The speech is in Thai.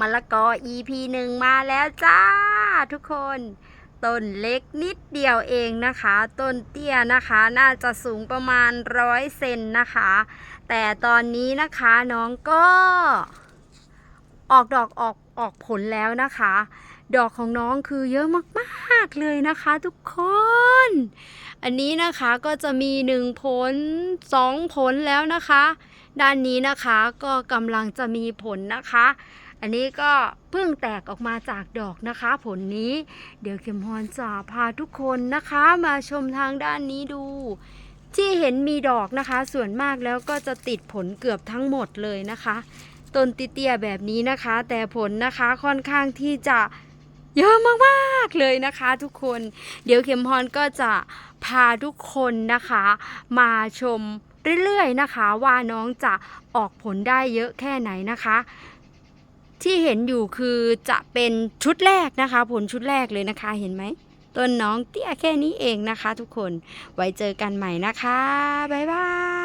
มะละกอ EP หนึ่งมาแล้วจ้า ทุกคน ต้นเล็กนิดเดียวเองนะคะ ต้นเตี้ยนะคะ น่าจะสูงประมาณร้อยเซนนะคะ แต่ตอนนี้นะคะน้องก็ ออกดอกออกออกผลแล้วนะคะ ดอกของน้องคือเยอะมากๆเลยนะคะ ทุกคน อันนี้นะคะก็จะมีหนึ่งผลสองผลแล้วนะคะ ด้านนี้นะคะก็กำลังจะมีผลนะคะ อันนี้ก็เพิ่งแตกออกมาจากดอกนะคะ ผลนี้ เดี๋ยวเข็มฮอนจะพาทุกคนนะคะ มาชมทางด้านนี้ดู ที่เห็นมีดอกนะคะ ส่วนมากแล้วก็จะติดผลเกือบทั้งหมดเลยนะคะต้นติเตียแบบนี้นะคะ แต่ผลนะคะค่อนข้างที่จะเยอะมากๆเลยนะคะทุกคน เดี๋ยวเข็มพรก็จะพาทุกคนนะคะ มาชมเรื่อยๆนะคะ ว่าน้องจะออกผลได้เยอะแค่ไหนนะคะ ที่เห็นอยู่คือจะเป็นชุดแรกนะคะ ผลชุดแรกเลยนะคะเห็นไหมต้นน้องเตี้ยแค่นี้เองนะคะ ทุกคนไว้เจอกันใหม่นะคะ บ๊ายบาย